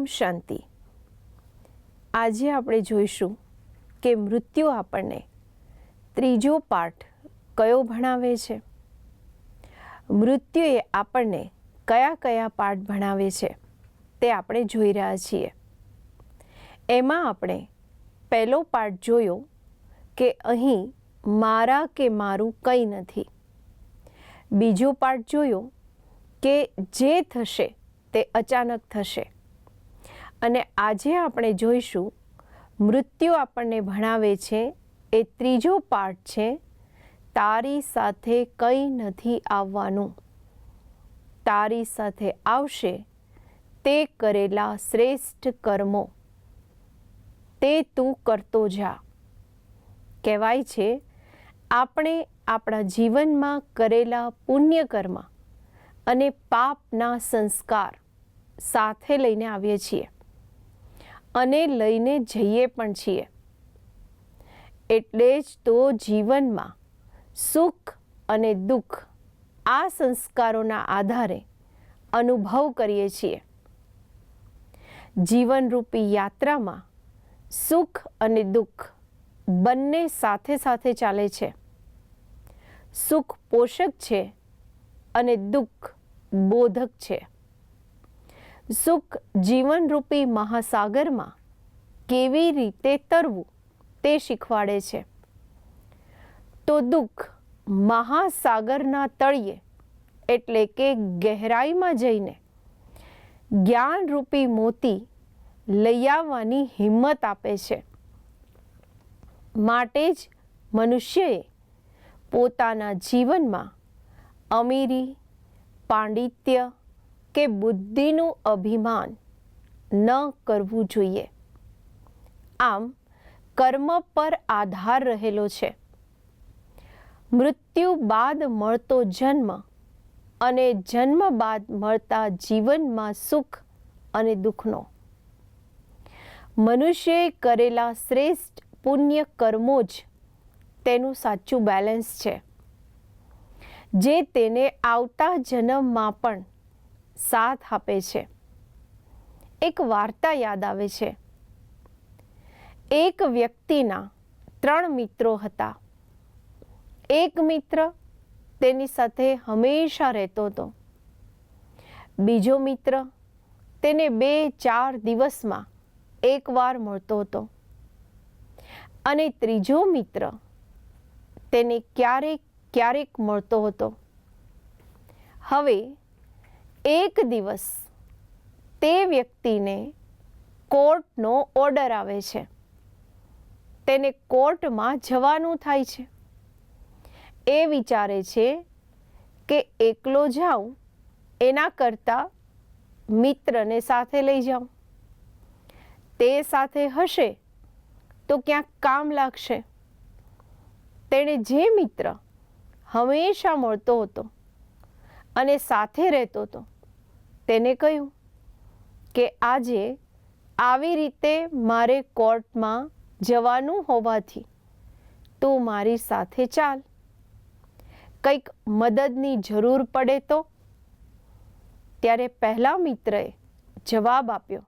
ઓમ શાંતિ. આજે આપણે જોઈશું કે મૃત્યુ આપણને ત્રીજો પાઠ કયો ભણાવે છે? મૃત્યુએ આપણને કયા કયા પાઠ ભણાવે છે તે આપણે જોઈ રહ્યા છીએ. એમાં આપણે પહેલો પાઠ જોયો કે અહીં મારા કે મારું કંઈ નથી. બીજો પાઠ જોયો કે જે થશે તે અચાનક થશે. અને આજે આપણે જોઈશું, મૃત્યુ આપણને ભણાવે છે, એ ત્રીજો પાઠ છે, તારી સાથે કંઈ નથી આવવાનું. તારી સાથે આવશે તે કરેલા શ્રેષ્ઠ કર્મો. તે તું કરતો જા. કહેવાય છે, આપણે આપણા જીવનમાં કરેલા પુણ્ય કર્મ અને પાપના સંસ્કાર સાથે લઈને આવીએ છીએ. અને લઈને જઈએ પણ છીએ. એટલે જ તો જીવનમાં સુખ અને દુઃખ આ સંસ્કારોના આધારે અનુભવ કરીએ છીએ. જીવનરૂપી યાત્રામાં સુખ અને દુઃખ બંને સાથે સાથે ચાલે છે. સુખ પોષક છે અને દુઃખ બોધક છે. સુખ જીવનરૂપી મહાસાગરમાં કેવી રીતે તરવું તે શીખવાડે છે. તો દુઃખ મહાસાગરના તળિયે એટલે કે ગહેરાઈમાં જઈને જ્ઞાનરૂપી મોતી લઈ આવવાની હિંમત આપે છે. માટે જ મનુષ્યએ પોતાના જીવનમાં અમીરી, પાંડિત્ય કે બુદ્ધિનું અભિમાન ન કરવું જોઈએ. આમ, કર્મ પર આધાર રહેલો છે. મૃત્યુ બાદ મળતો જન્મ અને જન્મ બાદ મળતા જીવનમાં સુખ અને દુઃખનો. મનુષ્યએ કરેલા શ્રેષ્ઠ પુણ્ય કર્મો જ તેનું સાચું બેલેન્સ છે. જે તેને આવતા જન્મમાં પણ સાથ આપે છે. એક વાર્તા યાદ આવે છે. એક વ્યક્તિના ત્રણ મિત્રો હતા. એક મિત્ર તેની સાથે હંમેશા રહેતો હતો. બીજો મિત્ર તેને બે ચાર દિવસમાં એકવાર મળતો હતો. અને ત્રીજો મિત્ર તેને ક્યારેક ક્યારેક મળતો હતો. હવે એક દિવસ તે વ્યક્તિને કોર્ટનો ઓર્ડર આવે છે. તેને કોર્ટમાં જવાનું થાય છે. એ વિચારે છે કે એકલો જાઉં, એના કરતાં મિત્રને સાથે લઈ જાઉં. તે સાથે હશે તો ક્યાંક કામ લાગશે. તેણે જે મિત્ર હંમેશા મળતો હતો અને સાથે રહેતો હતો. તેને કહ્યું કે આજે આવી રીતે મારે કોર્ટમાં જવાનું હોવાથી તું મારી સાથે ચાલ. કંઈક મદદની જરૂર પડે તો? ત્યારે પહેલા મિત્રએ જવાબ આપ્યો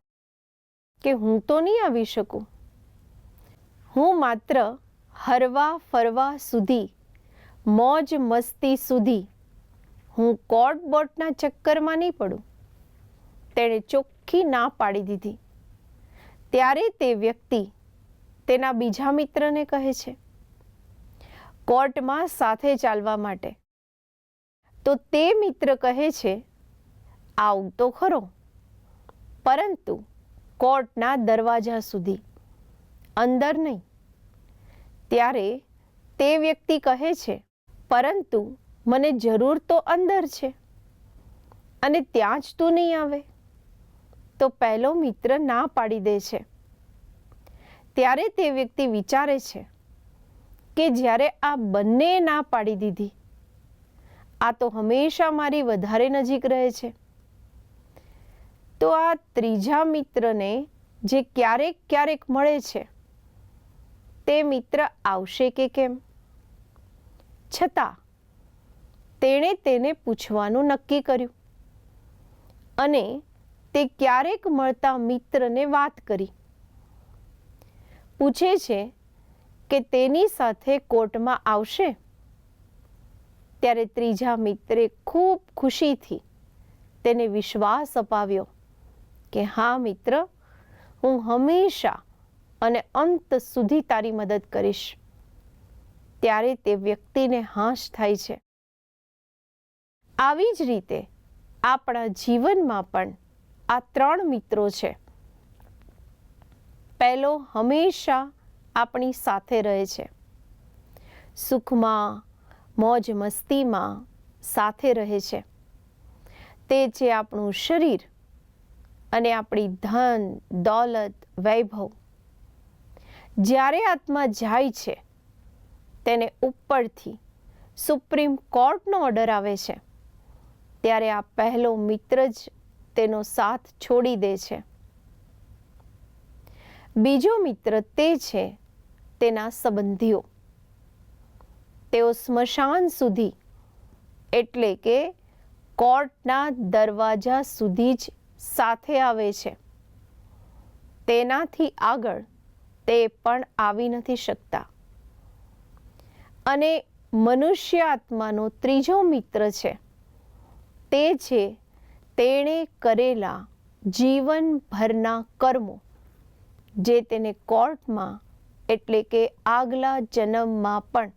કે હું તો નહીં આવી શકું. હું માત્ર હરવા ફરવા સુધી, મોજ મસ્તી સુધી હું કોર્ટ બોટના ચક્કરમાં નહીં પડું. તેણે ચોખ્ખી ના પાડી દીધી. ત્યારે તે વ્યક્તિ તેના બીજા મિત્રને કહે છે, કોર્ટમાં સાથે ચાલવા માટે. તો તે મિત્ર કહે છે, આવું તો ખરો. પરંતુ કોર્ટના દરવાજા સુધી અંદર નહીં. ત્યારે તે વ્યક્તિ કહે છે, પરંતુ મને જરૂર તો અંદર છે. અને ત્યાં જ તું નહીં આવે. તો પહેલો મિત્ર ના પાડી દે છે. ત્યારે તે વ્યક્તિ વિચારે છે કે જ્યારે આ બંને ના પાડી દીધી, આ તો હંમેશા મારી વધારે નજીક રહે છે. તો આ ત્રીજા મિત્રને જે ક્યારેક ક્યારેક મળે છે, તે મિત્ર આવશે કે કેમ? છતાં તેણે તેને પૂછવાનું નક્કી કર્યું. અને તે ક્યારેક મળતા મિત્રને વાત કરી. પૂછે છે કે તેની સાથે કોર્ટમાં આવશે? ત્યારે ત્રીજા મિત્રે ખૂબ ખુશીથી તેને વિશ્વાસ અપાવ્યો કે હા મિત્ર, હું હંમેશા અને અંત સુધી તારી મદદ કરીશ. ત્યારે તે વ્યક્તિને હાશ થાય છે. આવી જ રીતે આપણા જીવનમાં પણ આ ત્રણ મિત્રો છે. પહેલો હંમેશા આપણી સાથે રહે છે. સુખમાં, મોજ મસ્તીમાં સાથે રહે છે. તે છે આપણું શરીર અને આપણી ધન, દોલત, વૈભવ. જ્યારે આત્મા જાય છે, તેને ઉપરથી સુપ્રીમ કોર્ટનો ઓર્ડર આવે છે. ત્યારે આ પહેલો મિત્ર જ તેનો સાથ છોડી દે છે. બીજો મિત્ર તે છે તેના સંબંધીઓ. તેઓ સ્મશાન સુધી, એટલે કે કોર્ટના દરવાજા સુધી જ સાથે આવે છે. તેનાથી આગળ તે પણ આવી નથી શકતા. અને મનુષ્ય આત્માનો ત્રીજો મિત્ર છે તે છે, તેણે કરેલા જીવનભરના કર્મો, જે તેને કોર્ટમાં, એટલે કે આગલા જન્મમાં પણ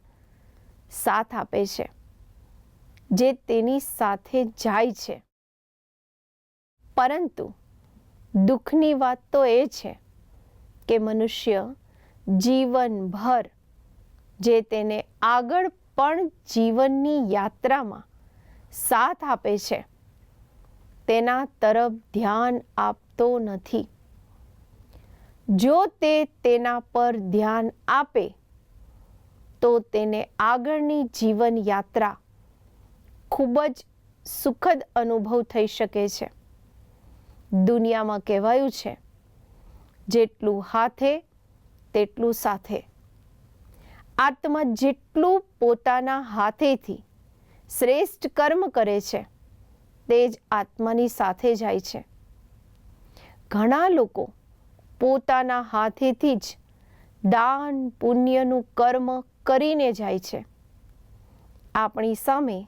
સાથ આપે છે, જે તેની સાથે જાય છે. પરંતુ દુઃખની વાત તો એ છે કે મનુષ્ય જીવનભર, જે તેને આગળ પણ જીવનની યાત્રામાં સાથ આપે છે. તેના તરફ ધ્યાન આપતો નથી. જો તે તેના પર ધ્યાન આપે, તો તેને આગળની જીવન યાત્રા ખૂબ જ સુખદ અનુભવ થઈ શકે છે. દુનિયામાં કહેવાયું છે, જેટલું હાથે, તેટલું સાથે. આત્મા જેટલું પોતાના હાથેથી શ્રેષ્ઠ કર્મ કરે છે, તે જ આત્માની સાથે જાય છે. ઘણા લોકો પોતાના હાથેથી જ દાન પુણ્યનું કર્મ કરીને જાય છે. આપણી સામે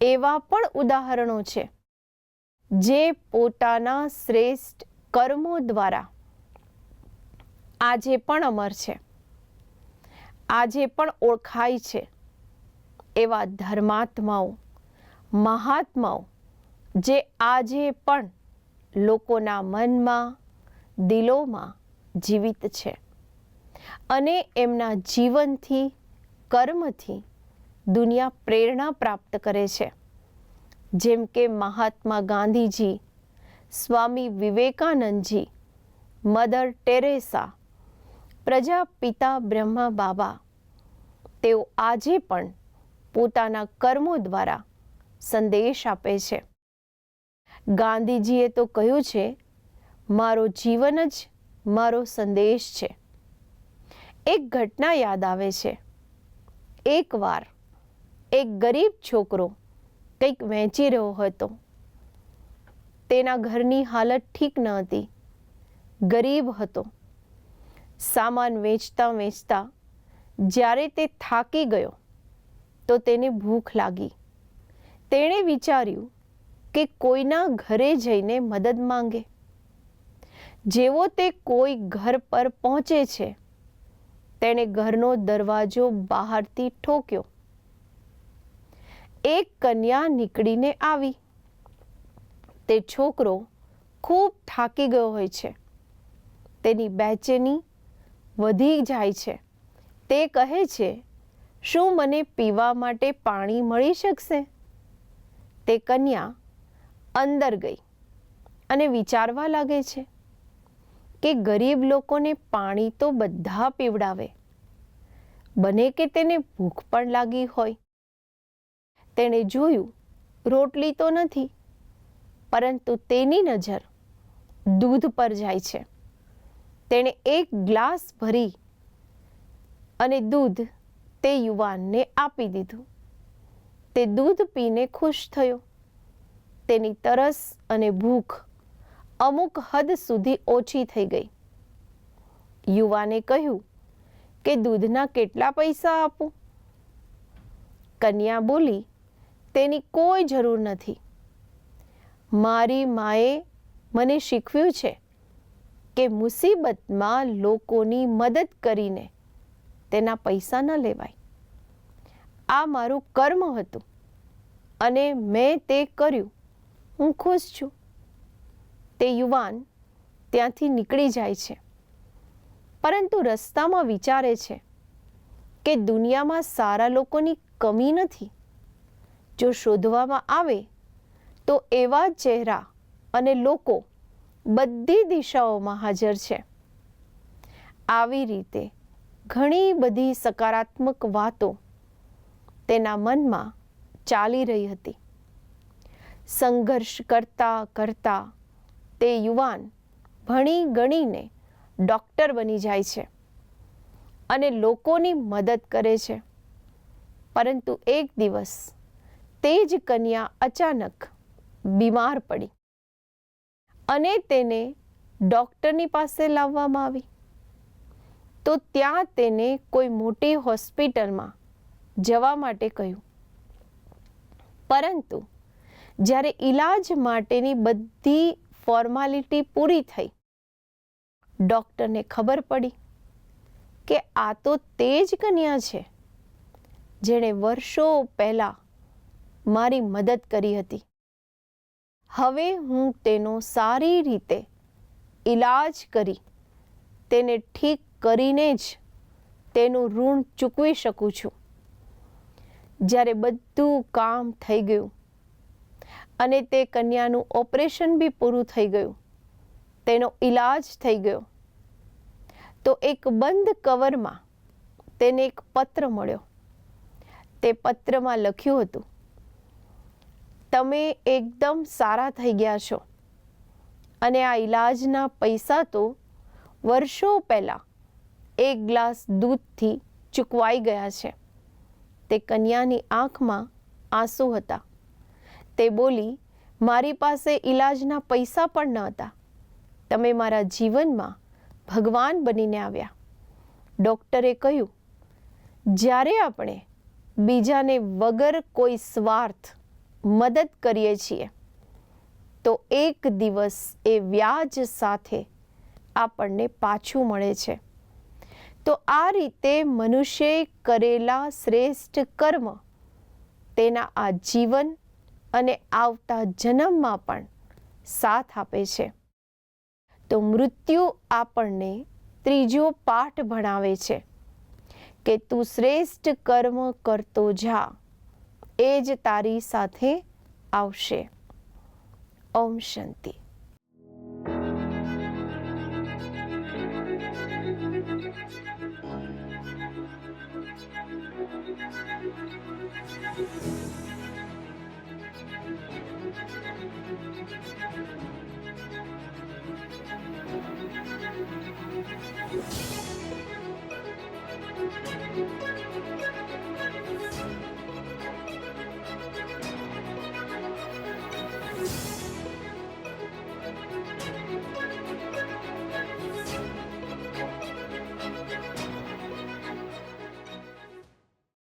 એવા પણ ઉદાહરણો છે, જે પોતાના શ્રેષ્ઠ કર્મો દ્વારા આજે પણ અમર છે, આજે પણ ઓળખાય છે. એવા ધર્માત્માઓ, મહાત્માઓ જે આજે પણ લોકોના મનમાં, દિલોમાં જીવિત છે અને એમના જીવનથી, કર્મથી દુનિયા પ્રેરણા પ્રાપ્ત કરે છે. જેમ કે મહાત્મા ગાંધીજી, સ્વામી વિવેકાનંદજી મદર ટેરેસા, પ્રજાપિતા બ્રહ્મા બાબા, તેઓ આજે પણ પોતાના કર્મો દ્વારા સંદેશ આપે છે. ગાંધીજીએ તો કહ્યું છે, મારો જીવન જ મારો સંદેશ છે. એક ઘટના યાદ આવે છે. એકવાર એક ગરીબ છોકરો કંઈક વહેંચી રહ્યો હતો. તેના ઘરની હાલત ઠીક ન હતી. ગરીબ હતો. સામાન વેચતા વેચતા જ્યારે તે થાકી ગયો તો તેને ભૂખ લાગી. તેણે વિચાર્યું કે કોઈના ઘરે જઈને મદદ માંગે. જેવો તે કોઈ ઘર પર પહોંચે છે, તેણે ઘરનો દરવાજો બહારથી ઠોક્યો. એક કન્યા નીકળીને આવી. તે છોકરો ખૂબ થાકી ગયો હોય છે. તેની બેચેની વધી જાય છે. તે કહે છે શું મને પીવા માટે પાણી મળી શકશે? તે કન્યા અંદર ગઈ અને વિચારવા લાગે છે કે ગરીબ લોકોને પાણી તો બધા પીવડાવે. બને કે તેને ભૂખ પણ લાગી હોય. તેણે જોયું, રોટલી તો નથી, પરંતુ તેની નજર દૂધ પર જાય છે. તેણે એક ગ્લાસ ભરી અને દૂધ તે યુવાનને આપી દીધું. તે દૂધ પીને ખુશ થયો. તેની તરસ અને ભૂખ અમુક હદ સુધી ઓછી થઈ ગઈ. યુવાને કહ્યું કે દૂધના કેટલા પૈસા આપું? કન્યા બોલી, તેની કોઈ જરૂર નથી. મારી માએ મને શીખવ્યું છે કે મુસીબતમાં લોકોની મદદ કરીને તેના પૈસા ન લેવાય. આ મારું કર્મ હતું અને મેં તે કર્યું. હું ખુશ છું. તે યુવાન ત્યાંથી નીકળી જાય છે. પરંતુ રસ્તામાં વિચારે છે કે દુનિયામાં સારા લોકોની કમી નથી. જો શોધવામાં આવે તો એવા ચહેરા અને લોકો બધી દિશાઓમાં હાજર છે. આવી રીતે ઘણી બધી સકારાત્મક વાતો તેના મનમાં ચાલી રહી હતી. સંઘર્ષ કરતા કરતા તે યુવાન ભણી ગણીને ડૉક્ટર બની જાય છે અને લોકોની મદદ કરે છે. પરંતુ એક દિવસ તે જ કન્યા અચાનક બીમાર પડી અને તેને ડૉક્ટરની પાસે લાવવામાં આવી. તો ત્યાં તેને કોઈ મોટી હોસ્પિટલમાં જવા માટે કહ્યું. પરંતુ જ્યારે ઈલાજ માટેની બધી ફોર્માલિટી પૂરી થઈ, ડૉક્ટરને ખબર પડી કે આ તો તે જ કન્યા છે જેણે વર્ષો પહેલાં મારી મદદ કરી હતી. હવે હું તેનો સારી રીતે ઈલાજ કરી તેને ઠીક કરીને જ તેનું ઋણ ચૂકવી શકું છું. જ્યારે બધું કામ થઈ ગયું અને તે કન્યાનું ઓપરેશન બી પૂરું થઈ ગયું, તેનો ઈલાજ થઈ ગયો, તો એક બંધ કવરમાં તેને એક પત્ર મળ્યો. તે પત્રમાં લખ્યું હતું, તમે એકદમ સારા થઈ ગયા છો અને આ ઈલાજના પૈસા તો વર્ષો પહેલાં એક ગ્લાસ દૂધથી ચૂકવાઈ ગયા છે. તે કન્યાની આંખમાં આંસુ હતા. તે બોલી, મારી પાસે ઈલાજના પૈસા પણ ન હતા. તમે મારા જીવનમાં ભગવાન બનીને આવ્યા. ડૉક્ટરે કહ્યું, જ્યારે આપણે બીજાને વગર કોઈ સ્વાર્થ મદદ કરીએ છીએ, તો એક દિવસ એ વ્યાજ સાથે આપણને પાછું મળે છે. તો આ રીતે મનુષ્યએ કરેલા શ્રેષ્ઠ કર્મ, તેના આ જીવન અને આવતા જન્મમાં પણ સાથ આપે છે. તો મૃત્યુ આપણને ત્રીજો પાઠ ભણાવે છે કે તું શ્રેષ્ઠ કર્મ કરતો જા, એ જ તારી સાથે આવશે. ઓમ શાંતિ.